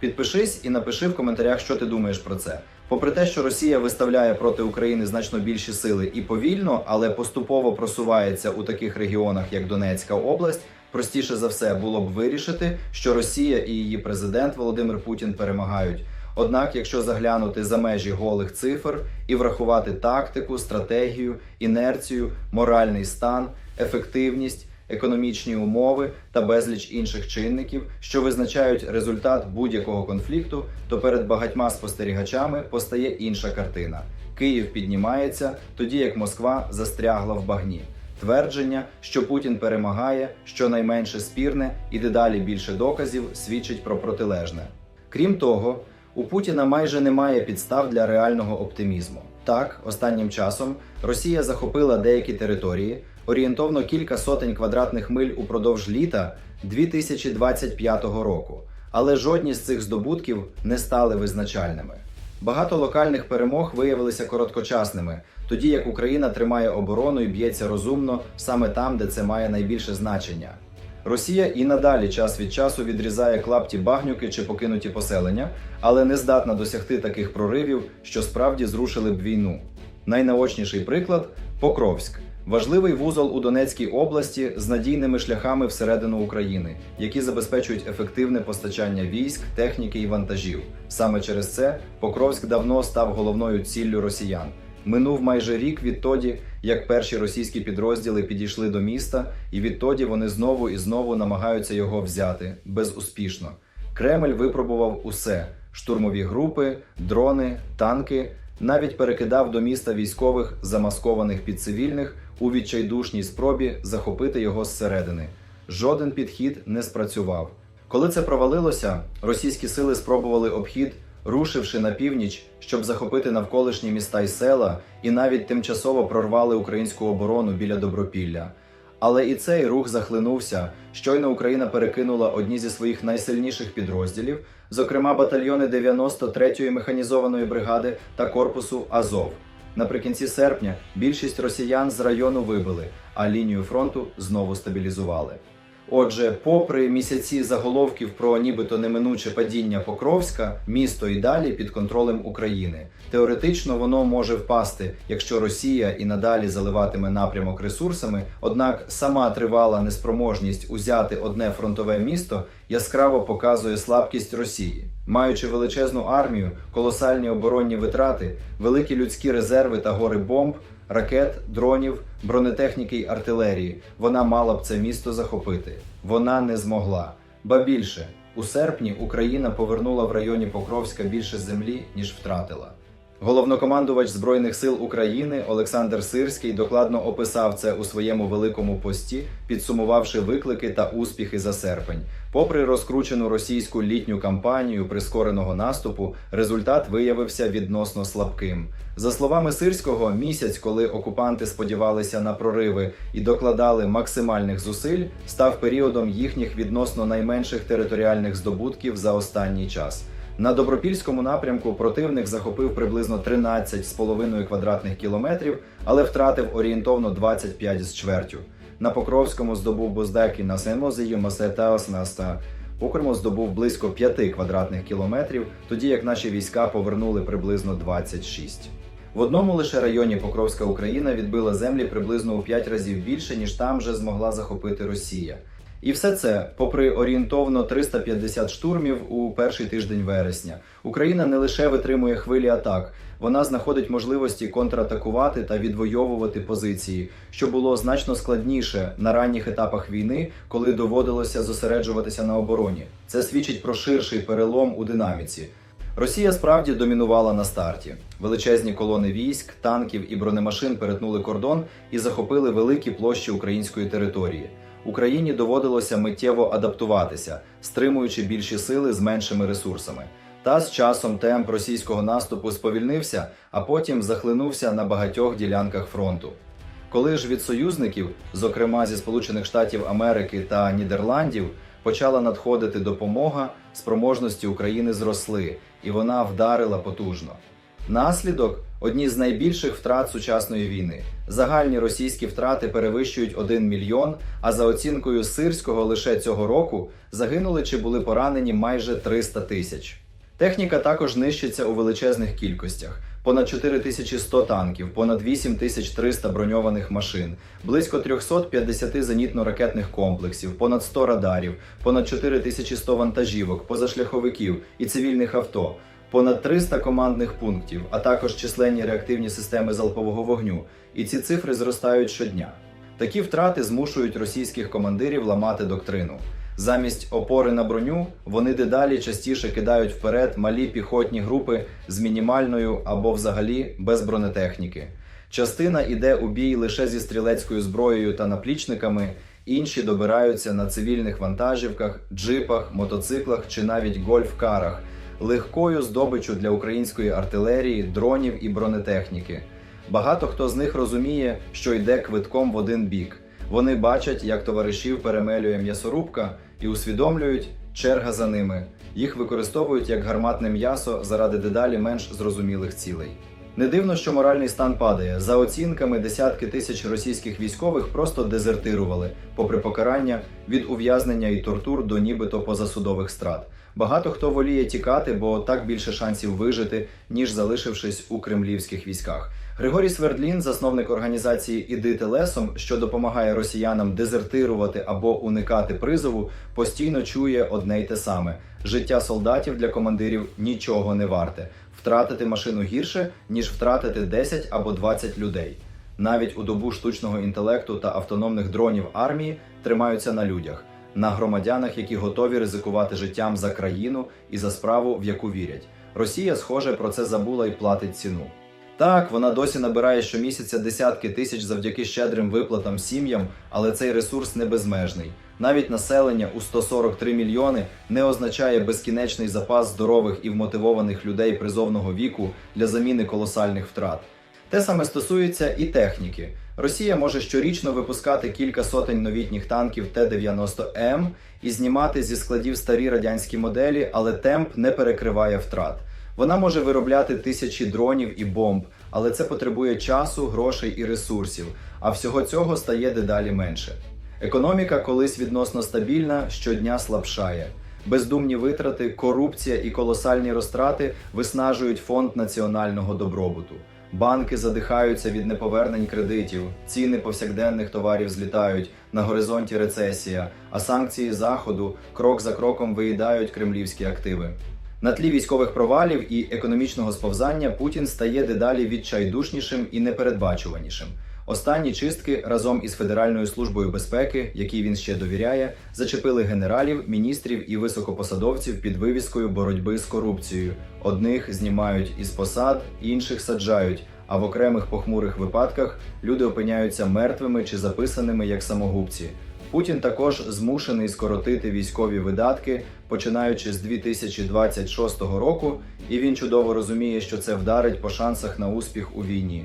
Підпишись і напиши в коментарях, що ти думаєш про це. Попри те, що Росія виставляє проти України значно більші сили і повільно, але поступово просувається у таких регіонах, як Донецька область, простіше за все було б вирішити, що Росія і її президент Володимир Путін перемагають. Однак, якщо заглянути за межі голих цифр і врахувати тактику, стратегію, інерцію, моральний стан, ефективність, економічні умови та безліч інших чинників, що визначають результат будь-якого конфлікту, то перед багатьма спостерігачами постає інша картина. Київ піднімається, тоді як Москва застрягла в багні. Твердження, що Путін перемагає, щонайменше спірне і дедалі більше доказів свідчить про протилежне. Крім того, у Путіна майже немає підстав для реального оптимізму. Так, останнім часом Росія захопила деякі території, орієнтовно кілька сотень квадратних миль упродовж літа 2025 року, але жодні з цих здобутків не стали визначальними. Багато локальних перемог виявилися короткочасними, тоді як Україна тримає оборону і б'ється розумно саме там, де це має найбільше значення. Росія і надалі час від часу відрізає клапті багнюки чи покинуті поселення, але не здатна досягти таких проривів, що справді зрушили б війну. Найнаочніший приклад Покровськ. Важливий вузол у Донецькій області з надійними шляхами всередину України, які забезпечують ефективне постачання військ, техніки і вантажів. Саме через це Покровськ давно став головною ціллю росіян. Минув майже рік відтоді, як перші російські підрозділи підійшли до міста, і відтоді вони знову і знову намагаються його взяти безуспішно. Кремль випробував усе: штурмові групи, дрони, танки, навіть перекидав до міста військових, замаскованих під цивільних, у відчайдушній спробі захопити його зсередини. Жоден підхід не спрацював. Коли це провалилося, російські сили спробували обхід, рушивши на північ, щоб захопити навколишні міста й села, і навіть тимчасово прорвали українську оборону біля Добропілля. Але і цей рух захлинувся. Щойно Україна перекинула одні зі своїх найсильніших підрозділів, зокрема батальйони 93-ї механізованої бригади та корпусу Азов. Наприкінці серпня більшість росіян з району вибили, а лінію фронту знову стабілізували. Отже, попри місяці заголовків про нібито неминуче падіння Покровська, місто і далі під контролем України. Теоретично воно може впасти, якщо Росія і надалі заливатиме напрямок ресурсами. Однак сама тривала неспроможність узяти одне фронтове місто яскраво показує слабкість Росії. Маючи величезну армію, колосальні оборонні витрати, великі людські резерви та гори бомб, ракет, дронів, бронетехніки й артилерії, вона мала б це місто захопити. Вона не змогла. Ба більше у серпні Україна повернула в районі Покровська більше землі ніж втратила. Головнокомандувач Збройних сил України Олександр Сирський докладно описав це у своєму великому пості, підсумувавши виклики та успіхи за серпень. Попри розкручену російську літню кампанію прискореного наступу, результат виявився відносно слабким. За словами Сирського, місяць, коли окупанти сподівалися на прориви і докладали максимальних зусиль, став періодом їхніх відносно найменших територіальних здобутків за останній час. На добропільському напрямку противник захопив приблизно 13,5 квадратних кілометрів, але втратив орієнтовно 25 з чвертю. На Покровському здобув Боздеки на Сенмозію, Масетаос Наста. Покримо здобув близько 5 квадратних кілометрів, тоді як наші війська повернули приблизно 26. В одному лише районі Покровська Україна відбила землі приблизно у 5 разів більше, ніж там вже змогла захопити Росія. І все це, попри орієнтовно 350 штурмів у перший тиждень вересня, Україна не лише витримує хвилі атак, вона знаходить можливості контратакувати та відвоювати позиції, що було значно складніше на ранніх етапах війни, коли доводилося зосереджуватися на обороні. Це свідчить про ширший перелом у динаміці. Росія справді домінувала на старті. Величезні колони військ, танків і бронемашин перетнули кордон і захопили великі площі української території. Україні доводилося миттєво адаптуватися, стримуючи більші сили з меншими ресурсами. Та з часом темп російського наступу сповільнився, а потім захлинувся на багатьох ділянках фронту. Коли ж від союзників, зокрема зі Сполучених Штатів Америки та Нідерландів, почала надходити допомога, спроможності України зросли, і вона вдарила потужно. Наслідок одні з найбільших втрат сучасної війни. Загальні російські втрати перевищують 1 мільйон. А за оцінкою Сирського, лише цього року загинули чи були поранені майже 300 тисяч. Техніка також нищиться у величезних кількостях: понад 4100 танків, понад 8300 броньованих машин, близько 350 зенітно-ракетних комплексів, понад 100 радарів, понад 4100 вантажівок, позашляховиків і цивільних авто, понад 300 командних пунктів, а також численні реактивні системи залпового вогню. І ці цифри зростають щодня. Такі втрати змушують російських командирів ламати доктрину. Замість опори на броню вони дедалі частіше кидають вперед малі піхотні групи з мінімальною або взагалі без бронетехніки. Частина йде у бій лише зі стрілецькою зброєю та наплічниками, інші добираються на цивільних вантажівках, джипах, мотоциклах чи навіть гольф-карах, легкою здобиччю для української артилерії, дронів і бронетехніки. Багато хто з них розуміє, що йде квитком в один бік. Вони бачать, як товаришів перемелює м'ясорубка і усвідомлюють черга за ними. Їх використовують як гарматне м'ясо заради дедалі менш зрозумілих цілей. Не дивно, що моральний стан падає. За оцінками, десятки тисяч російських військових просто дезертирували, попри покарання від ув'язнення і тортур до нібито позасудових страт. Багато хто воліє тікати, бо так більше шансів вижити, ніж залишившись у кремлівських військах. Григорій Свердлін, засновник організації Іди телесом, що допомагає росіянам дезертирувати або уникати призову, постійно чує одне й те саме: життя солдатів для командирів нічого не варте. Втратити машину гірше, ніж втратити 10 або 20 людей. Навіть у добу штучного інтелекту та автономних дронів армії тримаються на людях, на громадянах, які готові ризикувати життям за країну і за справу, в яку вірять. Росія, схоже, про це забула і платить ціну. Так, вона досі набирає щомісяця десятки тисяч завдяки щедрим виплатам сім'ям, але цей ресурс не безмежний. Навіть населення у 143 мільйони не означає безкінечний запас здорових і вмотивованих людей призовного віку для заміни колосальних втрат. Те саме стосується і техніки. Росія може щорічно випускати кілька сотень новітніх танків Т-90М і знімати зі складів старі радянські моделі, але темп не перекриває втрат. Вона може виробляти тисячі дронів і бомб, але це потребує часу, грошей і ресурсів. А всього цього стає дедалі менше. Економіка, колись відносно стабільна, щодня слабшає. Бездумні витрати, корупція і колосальні розтрати виснажують фонд національного добробуту. Банки задихаються від неповернень кредитів, ціни повсякденних товарів злітають, на горизонті рецесія, а санкції заходу крок за кроком виїдають кремлівські активи. На тлі військових провалів і економічного сповзання Путін стає дедалі відчайдушнішим і непередбачуванішим. Останні чистки разом із Федеральною службою безпеки, якій він ще довіряє, зачепили генералів, міністрів і високопосадовців під вивіскою боротьби з корупцією. Одних знімають із посад, інших саджають. А в окремих похмурих випадках люди опиняються мертвими чи записаними як самогубці. Путін також змушений скоротити військові видатки, починаючи з 2026 року, і він чудово розуміє, що це вдарить по шансах на успіх у війні.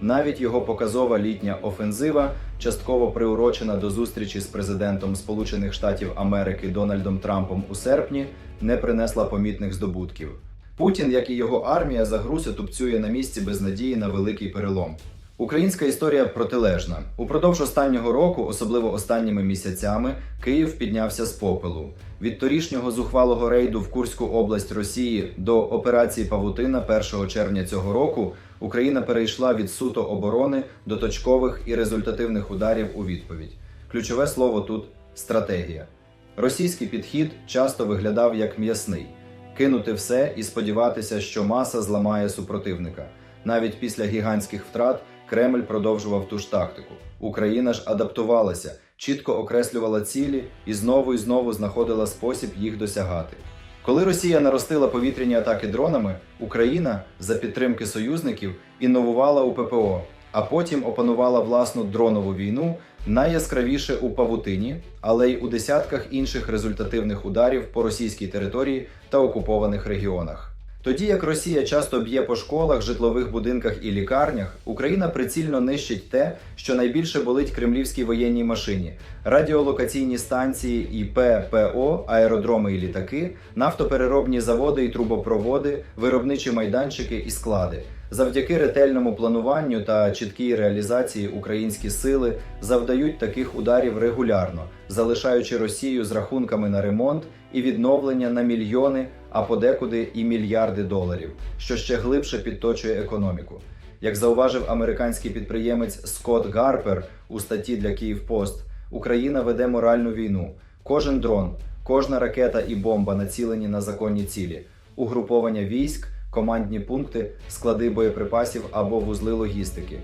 Навіть його показова літня офензива, частково приурочена до зустрічі з президентом Сполучених Штатів Америки Дональдом Трампом у серпні, не принесла помітних здобутків. Путін, як і його армія, загруся тупцює на місці без надії на великий перелом. Українська історія протилежна. Упродовж останнього року, особливо останніми місяцями, Київ піднявся з попелу. Від торішнього зухвалого рейду в Курську область Росії до операції Павутина 1 червня цього року Україна перейшла від суто оборони до точкових і результативних ударів у відповідь. Ключове слово тут стратегія. Російський підхід часто виглядав як м'ясний кинути все і сподіватися, що маса зламає супротивника. Навіть після гігантських втрат Кремль продовжував ту ж тактику. Україна ж адаптувалася, чітко окреслювала цілі і знову і знову знаходила спосіб їх досягати. Коли Росія наростила повітряні атаки дронами, Україна за підтримки союзників інновувала у ППО, а потім опанувала власну дронову війну найяскравіше у Павутині, але й у десятках інших результативних ударів по російській території та окупованих регіонах. Тоді як Росія часто б'є по школах, житлових будинках і лікарнях, Україна прицільно нищить те, що найбільше болить кремлівській воєнній машині: радіолокаційні станції і ППО, аеродроми і літаки, нафтопереробні заводи і трубопроводи, виробничі майданчики і склади. Завдяки ретельному плануванню та чіткій реалізації українські сили завдають таких ударів регулярно, залишаючи Росію з рахунками на ремонт і відновлення на мільйони, а подекуди і мільярди доларів, що ще глибше підточує економіку. Як зауважив американський підприємець Скотт Гарпер у статті для Київпост, Україна веде моральну війну. Кожен дрон, кожна ракета і бомба націлені на законні цілі, угруповання військ, командні пункти, склади боєприпасів або вузли логістики.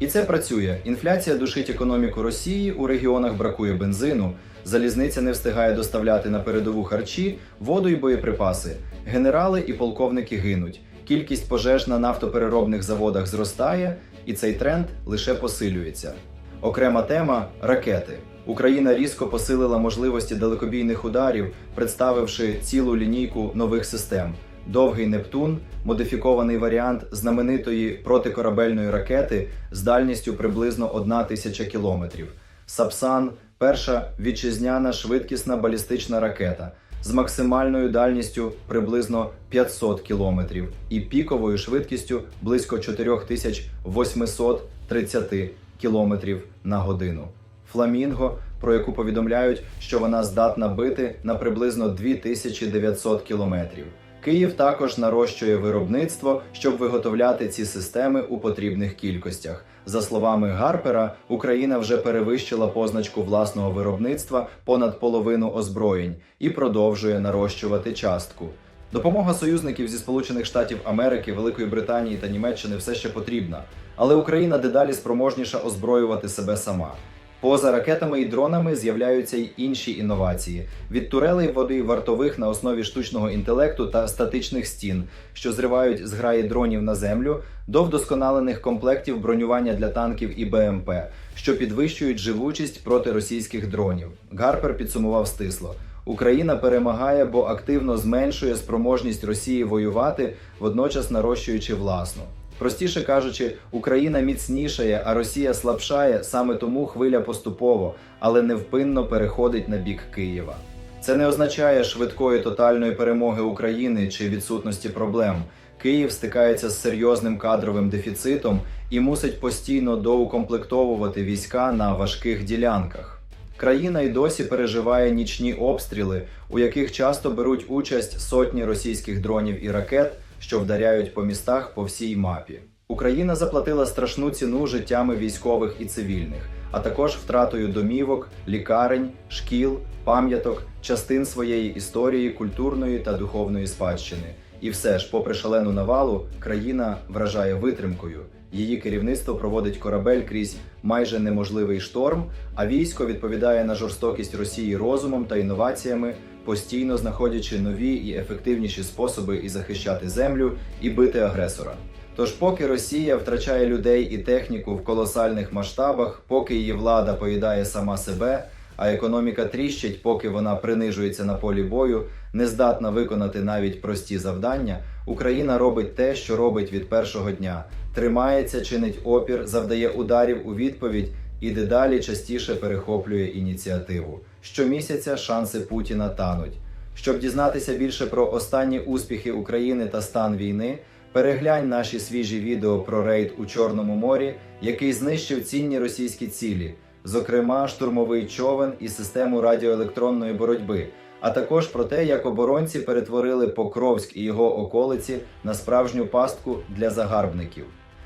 І це працює. Інфляція душить економіку Росії, у регіонах бракує бензину, залізниця не встигає доставляти на передову харчі, воду і боєприпаси. Генерали і полковники гинуть. Кількість пожеж на нафтопереробних заводах зростає, і цей тренд лише посилюється. Окрема тема ракети. Україна різко посилила можливості далекобійних ударів, представивши цілу лінійку нових систем. Довгий Нептун, модифікований варіант знаменитої протикорабельної ракети з дальністю приблизно 1 тисяча кілометрів. Сапсан перша вітчизняна швидкісна балістична ракета з максимальною дальністю приблизно 500 кілометрів і піковою швидкістю близько 4830 кілометрів на годину. Фламінго, про яку повідомляють, що вона здатна бити на приблизно 2900 кілометрів. Київ також нарощує виробництво, щоб виготовляти ці системи у потрібних кількостях. За словами Гарпера, Україна вже перевищила позначку власного виробництва понад половину озброєнь і продовжує нарощувати частку. Допомога союзників зі Сполучених Штатів Америки, Великої Британії та Німеччини все ще потрібна, але Україна дедалі спроможніша озброювати себе сама. Поза ракетами і дронами з'являються й інші інновації: від турелей води вартових на основі штучного інтелекту та статичних стін, що зривають зграї дронів на землю, до вдосконалених комплектів бронювання для танків і БМП, що підвищують живучість проти російських дронів. Гарпер підсумував стисло. Україна перемагає, бо активно зменшує спроможність Росії воювати, водночас нарощуючи власну. Простіше кажучи, Україна міцнішає, а Росія слабшає, саме тому хвиля поступово, але невпинно переходить на бік Києва. Це не означає швидкої тотальної перемоги України чи відсутності проблем. Київ стикається з серйозним кадровим дефіцитом і мусить постійно доукомплектовувати війська на важких ділянках. Країна й досі переживає нічні обстріли, у яких часто беруть участь сотні російських дронів і ракет, що вдаряють по містах по всій мапі. Україна заплатила страшну ціну життями військових і цивільних, а також втратою домівок, лікарень, шкіл, пам'яток, частин своєї історії, культурної та духовної спадщини. І все ж, попри шалену навалу, країна вражає витримкою. Її керівництво проводить корабель крізь майже неможливий шторм, а військо відповідає на жорстокість Росії розумом та інноваціями, постійно знаходячи нові і ефективніші способи і захищати землю, і бити агресора. Тож, поки Росія втрачає людей і техніку в колосальних масштабах, поки її влада поїдає сама себе, а економіка тріщить, поки вона принижується на полі бою, не здатна виконати навіть прості завдання, Україна робить те, що робить від першого дня: тримається, чинить опір, завдає ударів у відповідь і дедалі частіше перехоплює ініціативу. Щомісяця шанси Путіна тануть. Щоб дізнатися більше про останні успіхи України та стан війни, переглянь наші свіжі відео про рейд у Чорному морі, який знищив цінні російські цілі, зокрема штурмовий човен і систему радіоелектронної боротьби, а також про те, як оборонці перетворили Покровськ і його околиці на справжню пастку для загарбників.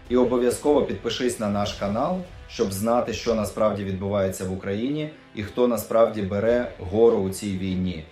І обов'язково підпишись на наш канал, щоб знати, що насправді відбувається в Україні і хто насправді бере гору у цій війні.